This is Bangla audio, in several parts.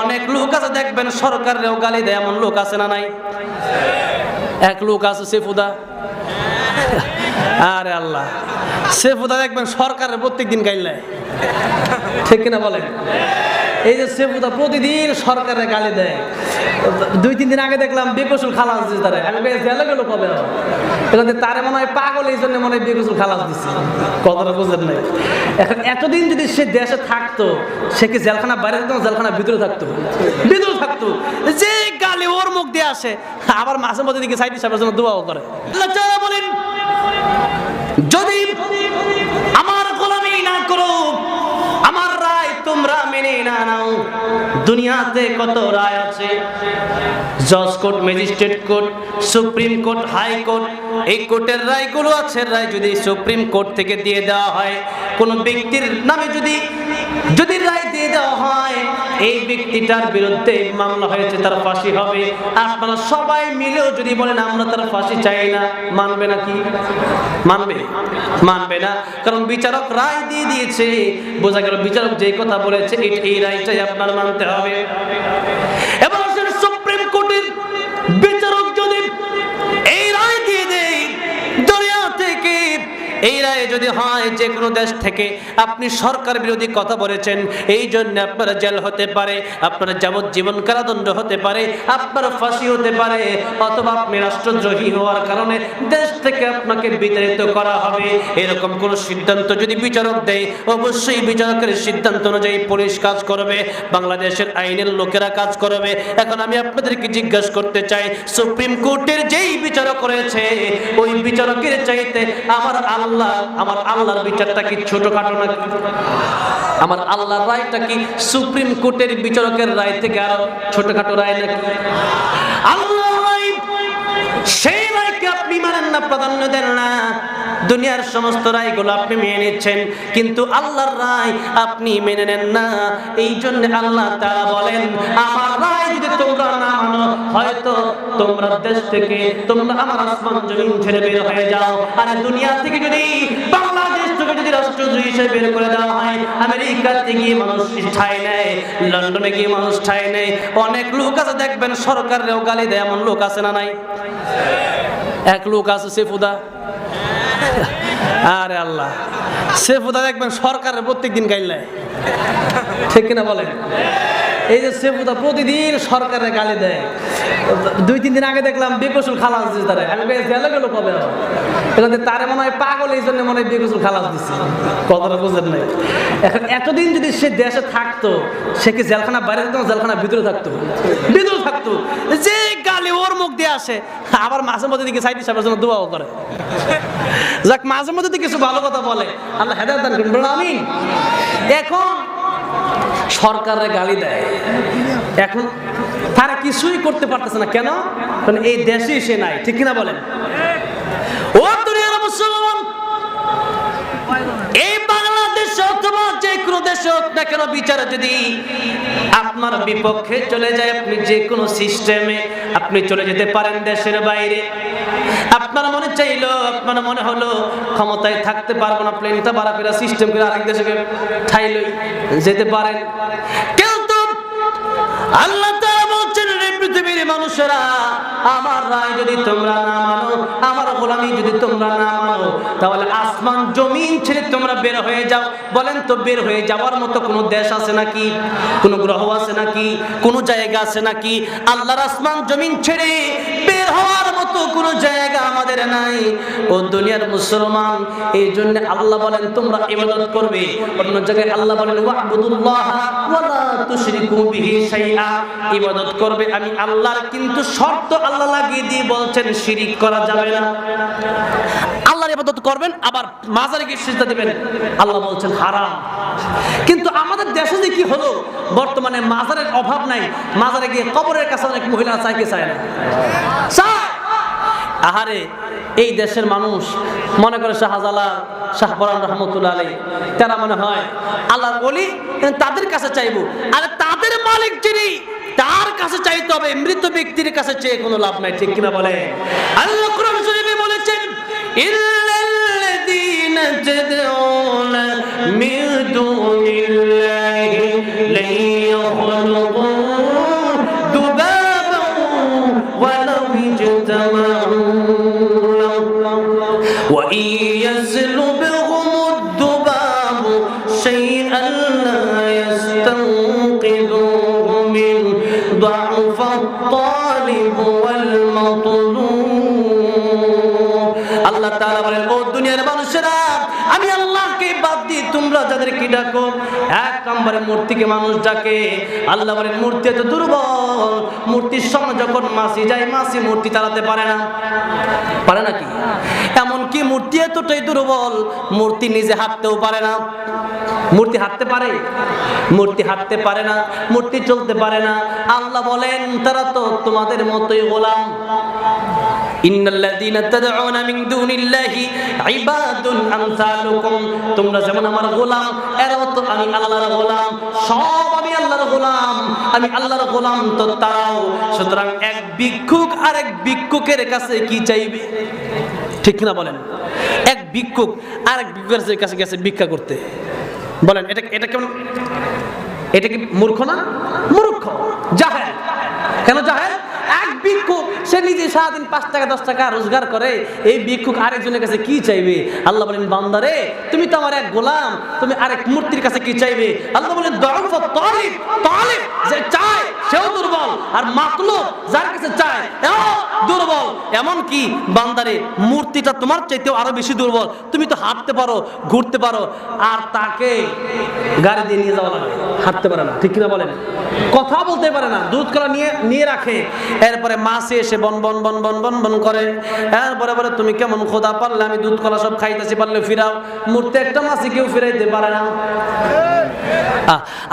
অনেক লোক আছে, দেখবেন সরকারেরও গালি দেয়, এমন লোক আছে না নাই? এক লোক আছে, সেফুদা। আরে আল্লাহ। সেফুদা দেখবেন সরকারের প্রত্যেক দিন গাইলায় ঠিক কিনা বলেন? এই যে সেফুদা প্রতিদিন সরকারের গালি দেয়। দুই, তিন দিন আগে দেখলাম বেকসুল খালাস দিচ্ছে তারা। আমি জেলে গেল কবে তারে মনে হয় পাগল, এই জন্য মনে হয় বেকসুল খালাস দিচ্ছে কথাটা বুঝলেন নাই? এখন এতদিন যদি সে দেশে থাকতো, সে কি জেলখানা বাইরে থাকতো জেলখানা ভিতরে থাকতো? ভিতরে থাকতো। যে গালি ওর মুখ দিয়ে আসে, আবার মাঝে মধ্যে দিকে সাইড সাহেবের জন্য দোয়াও করে। আল্লাহ বলেন, যদি আমার গোলামি না করো আমার রায় তোমরা মেনে না নাও দুনিয়াতে কত রায় আছে? জজ court, magistrate court, supreme court, high court. এই কোর্টের রায়গুলো আছে, রায় যদি সুপ্রিম কোর্ট থেকে দিয়ে দেওয়া হয় কোন ব্যক্তির নামে যদি যদি রায় দিয়ে দেওয়া হয়, এই ব্যক্তিটার বিরুদ্ধে মামলা হয়েছে, তার ফাঁসি হবে। আপনারা সবাই মিলেও যদি বলেন, আমরা তার ফাঁসি চাই না, মানবে না কি? মানবে? মানবে না। কারণ বিচারক রায় দিয়ে দিয়েছে। বোঝা গেল বিচারক যে কথা বলেছে, এই- রায়টাই আপনার মানতে হবে। এবং সেটা সুপ্রিম কোর্টের বিচারক যদি এই রায় দিয়ে দেয় দরিয়া থেকে এই রায় যদি হয় যে কোনো দেশ থেকে আপনি সরকার বিরোধী কথা বলেছেন, এই জন্য আপনার জেল হতে পারে, আপনার যাবজ্জীবন কারাদণ্ড হতে পারে, আপনার ফাঁসি হতে পারে, অথবা আপনি রাষ্ট্রদ্রোহী হওয়ার কারণে দেশ থেকে আপনাকে বিতাড়িত করা হবে। এরকম কোন সিদ্ধান্ত যদি বিচারক দেয়, অবশ্যই বিচারকের সিদ্ধান্ত অনুযায়ী পুলিশ কাজ করবে, বাংলাদেশের আইনের লোকেরা কাজ করবে। এখন আমি আপনাদেরকে জিজ্ঞাসা করতে চাই, সুপ্রিম কোর্টের যেই বিচারক রয়েছে, ওই বিচারকের চাইতে আমার আল্লাহ আমার আল্লাহর বিচারটা কি ছোটখাটো নাকি? আমার আল্লাহর রায়টা কি সুপ্রিম কোর্টের বিচারকের রায় থেকে আরও ছোটখাটো রায় নাকি? আল্লাহ সেই না, প্রাধান্য দেন না। দুনিয়ার সমস্ত রায়গুলো আপনি মেনে নিচ্ছেন, কিন্তু আল্লাহর রায় আপনি মেনে নেন না। এই জন্য আল্লাহ তারা বলেন, আমার রায় যদি তোমরা না মানো, হয়তো তোমরা দেশ থেকে তোমরা আমার আসমান জমিন ছেড়ে বের হয়ে যাও। আর দুনিয়া থেকে যদি বাংলাদেশ থেকে যদি রাষ্ট্রদ্রোহী হিসেবে বের করে দেওয়া হয় আমেরিকাতে গিয়ে মানুষ ঠাই নেয়, লন্ডনে গিয়ে মানুষ ঠাই নেয়। অনেক লোক আছে, দেখবেন সরকারেরও গালি দেয়, এমন লোক আছে না নাই? এক লোক আছে সেফুদা। আরে আল্লাহ। সেফুদা দেখবেন সরকারের প্রত্যেক দিন গাইলায় ঠিক কিনা বলেন? এই যে সেফুদা প্রতিদিন সরকারের গালি দেয়। দুই, তিন দিন আগে দেখলাম বেকসুল খালাস দিচ্ছে তারা। আমি গেলে গেল কবে? এখানে তারে মনে হয় পাগল, এই জন্য মনে হয় বেকসুল খালাস দিচ্ছে কথাটা বুঝেন নাই। এখন এতদিন যদি সে দেশে থাকতো, সে কি জেলখানা বাইরে থাকতো জেলখানা ভিতরে থাকতো? ভিতরে থাকতো। যে গালি ওর মুখ দিয়ে আসে, আবার মাঝে মধ্যে দিকে সাইড সাহেবের জন্য দোয়াও করে। যাক, মাঝে মধ্যে কিছু ভালো কথা বলে। আল্লাহ হেদায়ত দান করুন। আমিন। এখন সরকারের গালি দেয়। এখন তারা কিছুই করতে পারতেছে না। কেন? কারণ এই দেশে সে নাই। ঠিক কিনা বলেন? ও দুনিয়ার মুসলমান এই বাংলাদেশে অথবা যে কোনো দেশে হোক না কেন বিচার যদি আপনার বিপক্ষে চলে যায়, আপনি যে কোনো সিস্টেমে আপনি চলে যেতে পারেন দেশের বাইরে। আপনার মনে চাইলো, আপনার মনে হলো ক্ষমতায় থাকতে পারব না প্লেনটা বাড়া ফেরা সিস্টেম করে আরেক দেশে ঠাইলই যেতে পারেন। কিন্তু আল্লাহ তাআলা বলছেন পৃথিবীর মানুষেরা আমার রায় যদি তোমরা না মানো, আমার গোলামি যদি তোমরা না মানো, তাহলে আসমান জমিন ছেড়ে তোমরা বের হয়ে যাও। বলেন তো, বের হয়ে যাওয়ার মতো কোনো দেশ আছে নাকি? কোনো গ্রহ আছে নাকি? কোনো জায়গা আছে নাকি? আল্লাহর আসমান জমিন ছেড়ে বের হওয়ার মতো কোনো জায়গা আমাদের নাই। ও দুনিয়ার মুসলমান, এই জন্য আল্লাহ বলেন, তোমরা ইবাদত করবে। অন্য জায়গায় আল্লাহ বলেন ওয়াহবুদুল্লাহ ওয়ালা তুশরিকু বিহি শাইআ। ইবাদত করবে আমি আল্লাহর, কিন্তু শর্ত আল্লাহ লাগিয়ে দিয়ে বলছেন, শিরিক করা যাবে না। আল্লাহর ইবাদত করবেন, আবার মাজারে গিয়ে সিজদা দিবেন। আল্লাহ বলছেন, হারাম। কিন্তু আমাদের দেশে যে কি হলো, বর্তমানে মাজারের অভাব নাই। মাজারে গিয়ে কবরের কাছে অনেক মহিলা চাই কি চায় না? আহারে, এই দেশের মানুষ, মনে করে শাহজালাল শাহপরান রহমতুল্লাহ আলী তারা মনে হয়, আল্লাহর বলি তাদের কাছে চাইব। আরে তাদের মালিক যিনি তার কাছে চাইতে হবে, মৃত ব্যক্তির কাছে চেয়ে কোনো লাভ নাই, ঠিক কিনা বলে আল্লাহ বলেছেন, ইল্লাল্লাযীনা তাদউনা ডাকো এক নম্বরে মূর্তিকে মানুষ ডাকে। আল্লাহ মূর্তি এত দুর্বল। মূর্তির সামনে যখন মাসি যায়, মাসি মূর্তি চালাতে পারে না। পারে নাকি এমনকি মূর্তি এতটাই দুর্বল, মূর্তি নিজে হাঁটতেও পারে না। মূর্তি হাঁটতে পারে? মূর্তি হাঁটতে পারে না। মূর্তি চলতে পারে না। আল্লাহ বলেন, তারা তো তোমাদের মতোই গোলাম। তোমরা যেমন আমার গোলাম, এরাও তো আমি আল্লাহর গোলাম। সব আমি আল্লাহর গোলাম। আমি আল্লাহর গোলাম তো তারাও সুতরাং এক ভিক্ষুক আর এক ভিক্ষুকের কাছে কি চাইবে? ঠিক না বলেন? এক ভিক্ষুক আর এক ভিক্ষুকের কাছে গেছে ভিক্ষা করতে। বলেন, এটা এটা কেমন এটা কি মূর্খ না? মূর্খ। জাহেল। কেন জাহেল? এক ভিক্ষুক সে নিজে সারাদিন পাঁচ টাকা, দশ টাকা রোজগার করে, এই ভিক্ষুক আরেকজনের কাছে কি চাইবে? আল্লাহ বলেন, বান্দারে, তুমি তো আমার এক গোলাম, তুমি আরেক মূর্তির কাছে কি চাইবে? আল্লাহ বলেন, দরফ যে চায়, সেও দুর্বল, আর মাতলুব যার কাছে চায়, এও দুর্বল। এমন কি বান্দারে, মূর্তিটা তোমার চাইতেও আরও বেশি দুর্বল। তুমি তো হাঁটতে পারো, ঘুরতে পারো, আর তাকে গাড়ি দিয়ে নিয়ে যাওয়া লাগে হাঁটতে পারে না। ঠিক কিনা বলেন? কথা বলতে পারে না দুধ কলা নিয়ে নিয়ে রাখে। এরপরে মাসে এসে বন বন বন বন বন বন করে। এরপরে বলে, তুমি কেমন খোদা? পারলে আমি দুধ কলা সব খাইতেছি, পারলে ফিরাও। মূর্তি একটা মাসে কেউ ফিরাইতে পারে না।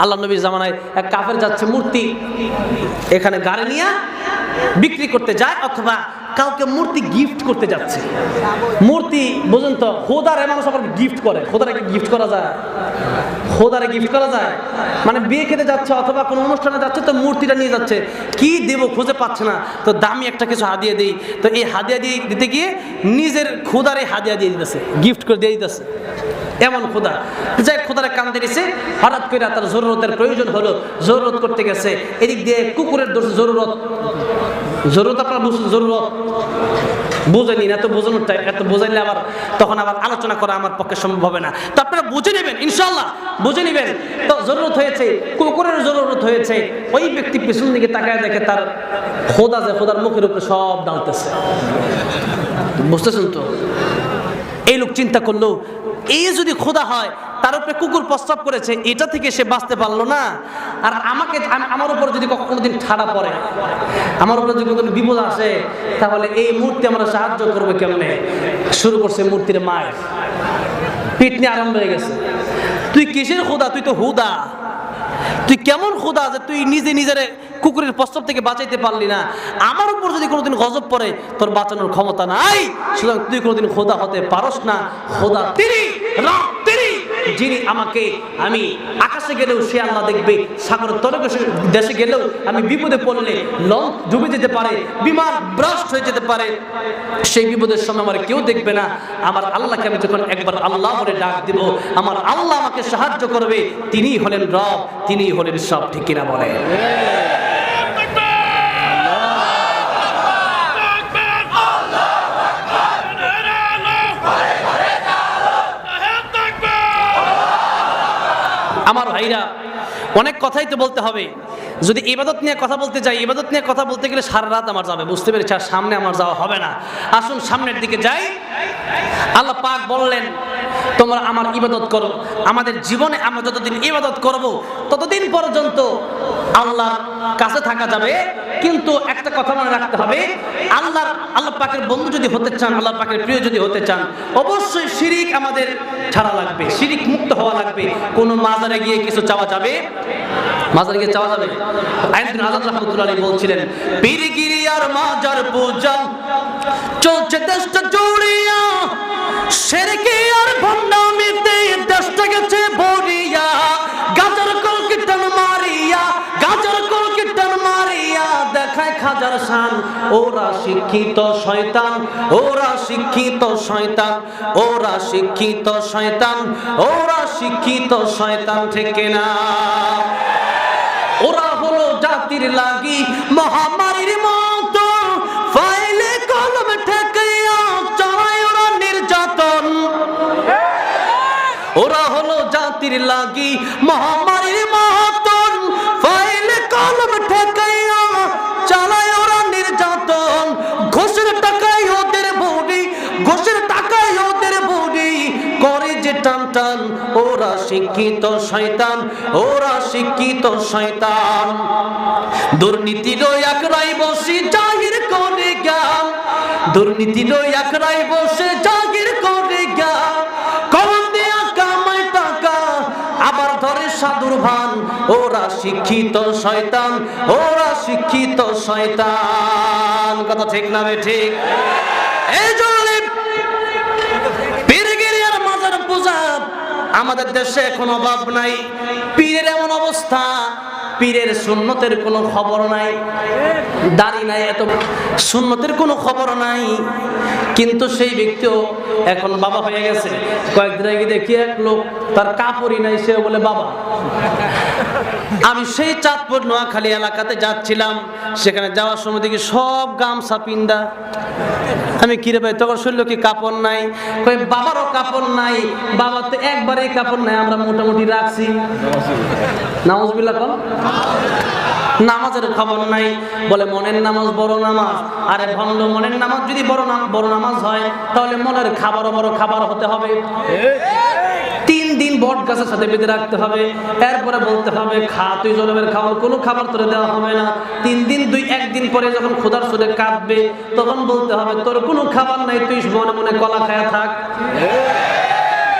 আল্লাহ নবীর জামানায় এক কাফের যাচ্ছে মূর্তি এখানে গাড়ি নিয়ে বিক্রি করতে যায় অথবা কাউকে মূর্তি গিফট করতে যাচ্ছে। মূর্তি, বুঝুন তো, খোদার মানুষ আবার গিফট করে। খোদার একটা গিফট করা যায়? খোদারে গিফট করা যায়? মানে বিয়ে খেতে যাচ্ছে অথবা কোনো অনুষ্ঠানে যাচ্ছে, তো মূর্তিটা নিয়ে যাচ্ছে। কি দেব খুঁজে পাচ্ছে না। তো দামি একটা কিছু হাদিয়া দিই। তো এই হাদিয়া দিয়ে দিতে গিয়ে নিজের খোদারে হাদিয়া দিয়ে দিতেছে গিফট করে দিয়ে দিতেছে। এমন খোদা। যাই খোদারে কান দিয়েছে হঠাৎ করে তার জরুরতের প্রয়োজন হলো। জরুরত করতে গেছে। এদিক দিয়ে কুকুরের জরুরত। জরুরত আপনার বুঝছেন বুঝেনি, এত বোঝানোর টাইম এত বোঝাইলে আবার তখন আবার আলোচনা করা আমার পক্ষে সম্ভব হবে না। তো আপনারা বুঝে নেবেন ইনশাল্লাহ বুঝে নেবেন। তো জরুরত হয়েছে, কুকুরের জরুরত হয়েছে, ওই ব্যক্তি পিছন দিকে তাকায় দেখে তার খোদা যে খোদার মুখের উপরে সব ডালতেছে। বুঝতেছেন তো? এই লোক চিন্তা করল, এই যদি খোদা হয় তার উপরে কুকুর প্রস্তাব করেছে, এটা থেকে সে বাঁচতে পারল না। আর আমাকে আমার উপর যদি কখনো দিন ঠাড়া পড়ে, আমার উপরে যদি কোনো বিপদ আসে, তাহলে এই মূর্তি আমরা সাহায্য করবে কেমনে? শুরু করছে মূর্তির মায়ের। পিঠ নিয়ে আরম্ভ হয়ে গেছে। তুই কিসের খোদা তুই তো হুদা। তুই কেমন খোদা যে তুই নিজে নিজের কুকুরের প্রস্তাব থেকে বাঁচাইতে পারলি না। আমার উপর যদি কোনোদিন গজব পড়ে, তোর বাঁচানোর ক্ষমতা নাই। সুতরাং তুই কোনোদিন খোদা হতে পারস না। খোদা তিনি যিনি আমাকে, আমি আকাশে গেলেও সে আল্লাহ দেখবে, সাগর তরকে দেশে গেলেও আমি বিপদে পড়লে লঞ্চ ডুবে যেতে পারে, বিমান ব্রাস্ট হয়ে যেতে পারে। সেই বিপদের সময় আমার কেউ দেখবে না। আমার আল্লাহকে আমি যখন একবার আল্লাহ বলে ডাক দিব, আমার আল্লাহ আমাকে সাহায্য করবে তিনি হলেন রব তিনি হলেন সব, ঠিক কিনা বলে আমার ভাইরা অনেক কথাই তো বলতে হবে। যদি ইবাদত নিয়ে কথা বলতে যাই, ইবাদত নিয়ে কথা বলতে গেলে সারা রাত আমার যাবে, বুঝতে পেরেছি? আর সামনে আমার যাওয়া হবে না। আসুন সামনের দিকে যাই। আল্লাহ পাক বললেন, তোমরা আমার ইবাদত করো। আমাদের জীবনে আমরা যতদিন ইবাদত করব, ততদিন পর্যন্ত আল্লাহর কাছে থাকা যাবে। কিন্তু একটা কথা মনে রাখতে হবে, আল্লাহর, আল্লাহ পাকের বন্ধু যদি হতে চান, আল্লাহ পাকের প্রিয় যদি হতে চান, অবশ্যই শিরিক আমাদের ছাড়া লাগবে, শিরিক মুক্ত হওয়া লাগবে। কোনো মাজারে গিয়ে কিছু চাওয়া যাবে? মাজারে গিয়ে চাওয়া যাবে? আইনদিন আজাদ রহমতুল্লাহ আলী বলছিলেন পীরগিরি মাজার পূজা, চলছে দেশটা জুড়িয়া সেরকে হাজার সান ওরা শিক্ষিত শয়তান, ওরা শিক্ষিত শয়তান, ওরা শিক্ষিত শয়তান, ওরা শিক্ষিত শয়তান থেকে না ওরা হলো জাতির লাগি মহামারীর মতো। ফাইলে কলম ঠেকাইয়া ওরা নির্যাতন। ওরা হলো জাতির লাগি মহামারী ওরা শিক্ষিত শয়তান, ওরা শিক্ষিত শয়তান। দুর্নীতির একরাই বসে জাহির করে জ্ঞান। দুর্নীতির একরাই বসে জাহির করে জ্ঞান। কলম দিয়া কামায় টাকা, আবার ধরে সাধুর ভান। ওরা শিক্ষিত শয়তান, ওরা শিক্ষিত শয়তান। কথা ঠিক না ঠিক? এই জন্য পীরগিরি আর মাজার পূজা আমাদের দেশে এখন অভাব নাই। পীরের এমন অবস্থা, পীরের সুন্নতের কোনো খবর নাই। দাড়ি নাই, এত সুন্নতের কোনো খবর নাই। কিন্তু সেই ব্যক্তিও এখন বাবা হয়ে গেছে। কয়েকদিন আগে দেখি এক লোক তার কাপড়ই নাই সে বলে, বাবা আমি সেই চাঁদপুর নোয়াখালী এলাকাতে যাচ্ছিলাম। সেখানে যাওয়ার সময় দেখি সব গামছা পিন্দা আমি কিরে ভাই তখন শরীর কি কাপড় নাই? কই, বাবারও কাপড় নাই। বাবার তো একবারেই কাপড় নাই, আমরা মোটামুটি রাখছি। নামাজবিল্লা কল নামাজের খবর নাই। বলে, মনের নামাজ বড় নামাজ। আরে ভণ্ড, মনের নামাজ যদি বড় বড় নামাজ হয়, তাহলে মনের খাবারও বড় খাবার হতে হবে। বট গাছের সাথে বেঁধে রাখতে হবে। এরপরে বলতে হবে, খা, তুই জলমের খাবার, কোনো খাবার তোরে দেওয়া হবে না। তিন দিন, দুই, একদিন পরে যখন খোদার সুদে কাঁদবে, তখন বলতে হবে, তোর কোনো খাবার নাই, তুই মনে মনে কলা খায়া থাক।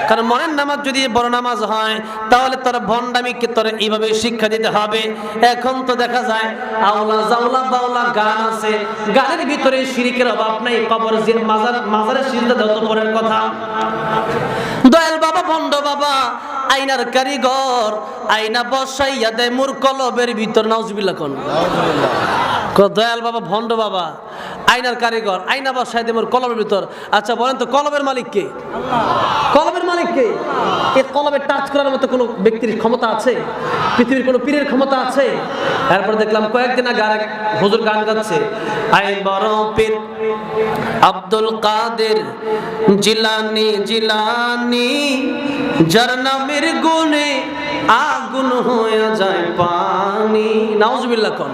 কারণ মনের নামাজ যদি বড় নামাজ হয় তাহলে তোর ভণ্ডামিকে তোর এইভাবে শিক্ষা দিতে হবে। এখন তো দেখা যায় আওলা জাওলা বাউলা গান আছে গানের ভিতরে শিরিকের অভাব নাই কবর মাজার মাজারের সিজদা দেওয়া পরের কথা। দয়াল বাবা ভণ্ড বাবা আইনার কারিগর আইনা বসাইয়া দেয় মোর কলবের ভিতর নাউজবিল্লা কোন। ক- দয়াল বাবা ভণ্ড বাবা আইনার কারিগর আইনা বসাই দেয় মোর কলবের ভিতর। আচ্ছা বলেন তো কলবের মালিক কে? কলবের মালিক কে? এই কলবের টাচ করার মতো কোনো ব্যক্তির ক্ষমতা আছে? পৃথিবীর কোনো পীরের ক্ষমতা আছে? এরপর দেখলাম কয়েকদিন আগে আরেক হুজুর গান গাচ্ছে। আই বড় পীর আব্দুল কাদের জিলানি জিলানি, যার নামের গুণে আগুন হয়ে যায় পানি। নাউজুবিল্লাহ কোন।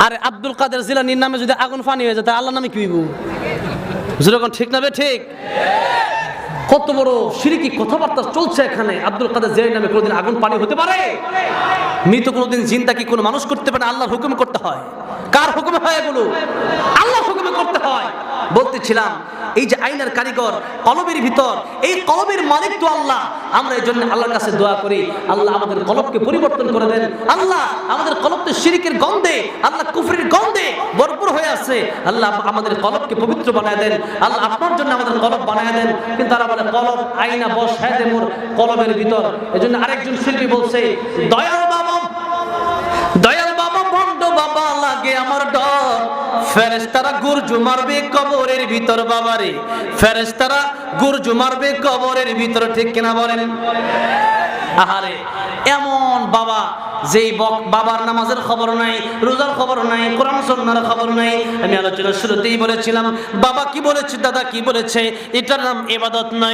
আরে আব্দুল কাদের জিলানির নামে যদি আগুন ফানি হয়ে যায়, তাহলে আল্লাহর নামে কি হইব? যেরকম ঠিক না ঠিক। কত বড় সিরিকি কথাবার্তা চলছে এখানে। আব্দুল কাদের জিলানি নামে কোনোদিন আগুন পানি হতে পারে? মৃত কোনোদিন জিন্দা কি কোনো মানুষ করতে পারে? আল্লাহর হুকুম করতে হয়। কার হুকুমে হয় এগুলো? আল্লাহর হুকুমে করতে হয়। বলতেছিলাম এই যে আইনার কারিগর কলবের ভিতর, এই কলবের মালিক তো আল্লাহ। আমরা এই জন্য আল্লাহর কাছে দোয়া করি, আল্লাহ আমাদের কলবকে পরিবর্তন করে দেন। আল্লাহ আমাদের কলব তো শিরিকের গন্ধে, আল্লাহ কুফরির গন্ধে ভরপুর হয়ে আছে। আল্লাহ আমাদের কলবকে পবিত্র বানায় দেন। আল্লাহ আপনার জন্য আমাদের কলব বানায় দেন। কিন্তু তারা বলে, কলব আইনা বস হ্যাঁ মোর কলবের ভিতর। এই জন্য আরেকজন শিল্পী বলছে দয়াল বাবা ফেরেশতারা গুরজু মারবে কবরের ভিতর, বাবারে। ফেরেশতারা গুরজু মারবে কবরের ভিতর, ঠিক কিনা বলেন? আহারে, এমন বাবা, যেই বাবার নামাজের খবর নাই, রোজার খবর নাই, কোরআন সন্ন্যার খবর নাই। আমি আলোচনার শুরুতেই বলেছিলাম, বাবা কি বলেছে, দাদা কি বলেছে, এটার নাম এবাদত নয়।